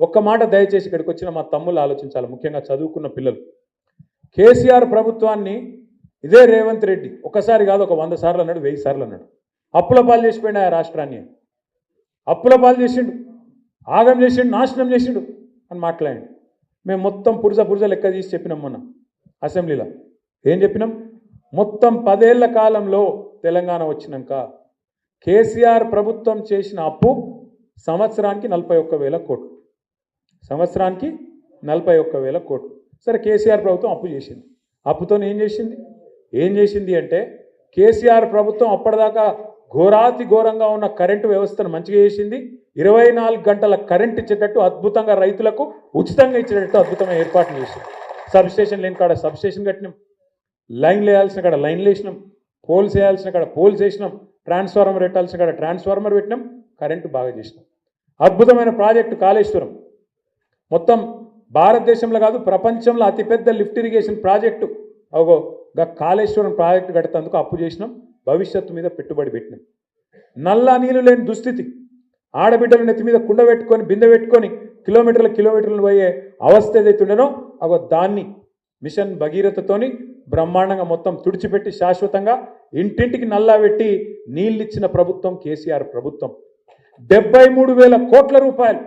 ఒక్క మాట దయచేసి ఇక్కడికి వచ్చిన మా తమ్ముళ్ళు ఆలోచించాలి ముఖ్యంగా చదువుకున్న పిల్లలు. కేసీఆర్ ప్రభుత్వాన్ని ఇదే రేవంత్ రెడ్డి ఒకసారి కాదు ఒక వంద సార్లు అన్నాడు వెయ్యి సార్లు అన్నాడు. అప్పుల పాలు చేసిపోయినా ఆ రాష్ట్రాన్ని. అప్పుల పాలు చేసిండు ఆగం చేసిండు నాశనం చేసిండు అని మాట్లాడండి. మేము మొత్తం పురుజ పురుజ లెక్క తీసి చెప్పినాం మొన్న అసెంబ్లీలో. ఏం చెప్పినాం? మొత్తం పదేళ్ళ కాలంలో తెలంగాణ వచ్చినాక కేసీఆర్ ప్రభుత్వం చేసిన అప్పు సంవత్సరానికి నలభై ఒక్క వేల కోట్లు. సంవత్సరానికి నలభై ఒక్క వేల కోట్లు. సరే కేసీఆర్ ప్రభుత్వం అప్పు చేసింది. అప్పుతో ఏం చేసింది? ఏం చేసింది అంటే కేసీఆర్ ప్రభుత్వం అప్పటిదాకా ఘోరాతి ఘోరంగా ఉన్న కరెంటు వ్యవస్థను మంచిగా చేసింది. ఇరవై నాలుగు గంటల కరెంట్ ఇచ్చేటట్టు అద్భుతంగా రైతులకు ఉచితంగా ఇచ్చేటట్టు అద్భుతమైన ఏర్పాట్లు చేసింది. సబ్ స్టేషన్ లేని కాడ సబ్ స్టేషన్ కట్టినాం. లైన్లు వేయాల్సిన కాడ లైన్లు వేసినాం. పోల్స్ వేయాల్సిన కాడ పోల్స్ వేసినాం. ట్రాన్స్ఫార్మర్ పెట్టాల్సిన కాడ ట్రాన్స్ఫార్మర్ పెట్టినాం. కరెంటు బాగా చేసినాం. అద్భుతమైన ప్రాజెక్టు కాళేశ్వరం. మొత్తం భారతదేశంలో కాదు ప్రపంచంలో అతిపెద్ద లిఫ్ట్ ఇరిగేషన్ ప్రాజెక్టు. ఒక కాళేశ్వరం ప్రాజెక్టు కడతందుకు అప్పు చేసినాం భవిష్యత్తు మీద పెట్టుబడి పెట్టినాం. నల్ల నీళ్ళు లేని దుస్థితి. ఆడబిడ్డల నెత్తి మీద కుండ పెట్టుకొని బిందె పెట్టుకొని కిలోమీటర్ల కిలోమీటర్లు పోయే అవస్థ ఏదైతే ఉండేనో అగో దాన్ని మిషన్ భగీరథతోని బ్రహ్మాండంగా మొత్తం తుడిచిపెట్టి శాశ్వతంగా ఇంటింటికి నల్లా పెట్టి నీళ్ళిచ్చిన ప్రభుత్వం కేసీఆర్ ప్రభుత్వం. డెబ్బై మూడు వేల కోట్ల రూపాయలు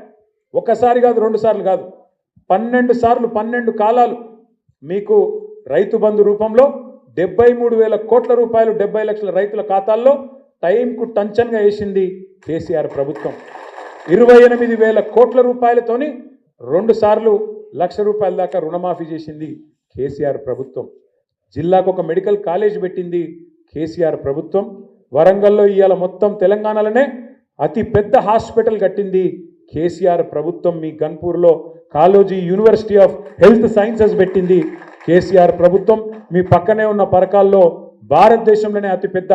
ఒకసారి కాదు రెండు సార్లు కాదు. పన్నెండు సార్లు పన్నెండు కాలాలు మీకు రైతు బంధు రూపంలో డెబ్బై మూడు వేల కోట్ల రూపాయలు డెబ్బై లక్షల రైతుల ఖాతాల్లో టైంకు టంచన్గా వేసింది కేసీఆర్ ప్రభుత్వం. ఇరవై ఎనిమిది వేల కోట్ల రూపాయలతోని రెండు సార్లు లక్ష రూపాయల దాకా రుణమాఫీ చేసింది కేసీఆర్ ప్రభుత్వం. జిల్లాకు ఒక మెడికల్ కాలేజ్ పెట్టింది కేసీఆర్ ప్రభుత్వం. వరంగల్లో ఇవాళ మొత్తం తెలంగాణలోనే అతి పెద్ద హాస్పిటల్ కట్టింది కేసీఆర్ ప్రభుత్వం మీ గన్పూర్లో Kaloji university of health sciences పెట్టింది. కేసీఆర్ ప్రభుత్వం మీ పక్కనే ఉన్న పరకాల్లో భారతదేశంలోనే అతిపెద్ద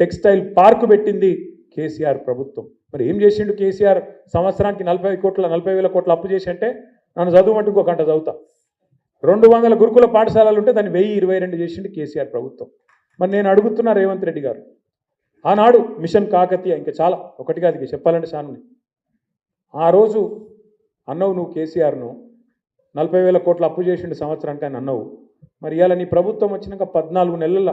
టెక్స్టైల్ పార్కు పెట్టింది కేసీఆర్ ప్రభుత్వం. మరి ఏం చేసిండు కేసీఆర్? సంవత్సరానికి నలభై కోట్ల నలభై వేల కోట్ల అప్పు చేసి అంటే నన్ను చదువుమంటే ఇంకో గంట చదువుతా. రెండు వందల గురుకుల పాఠశాలలు ఉంటే దాన్ని వెయ్యి ఇరవై రెండు చేసిండు కేసీఆర్ ప్రభుత్వం. మరి నేను అడుగుతున్నా రేవంత్ రెడ్డి గారు ఆనాడు మిషన్ కాకతీయ ఇంకా చాలా ఒకటి కాదు చెప్పాలంటే సానుని ఆ రోజు అన్నవు నువ్వు కేసీఆర్ను. నలభై వేల కోట్ల అప్పు చేసిండు సంవత్సరానికి అని అన్నవు. మరి ఇవాళ నీ ప్రభుత్వం వచ్చినాక పద్నాలుగు నెలల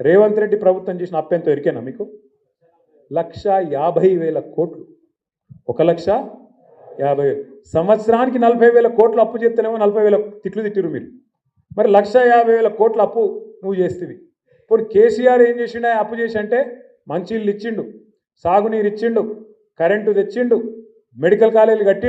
రేవంత్ రెడ్డి ప్రభుత్వం చేసిన అప్పెంతో ఎరికేనా మీకు? లక్ష యాభై వేల కోట్లు. ఒక లక్ష యాభై సంవత్సరానికి నలభై వేల కోట్ల అప్పు చేస్తేనేమో నలభై వేల తిట్లు తిట్టిరు మీరు. మరి లక్ష యాభై వేల కోట్ల అప్పు నువ్వు చేస్తేవి. ఇప్పుడు కేసీఆర్ ఏం చేసిండు? అప్పు చేసి అంటే మంచిళ్ళు ఇచ్చిండు సాగునీరు ఇచ్చిండు కరెంటు తెచ్చిండు మెడికల్ కాలేజీలు కట్టి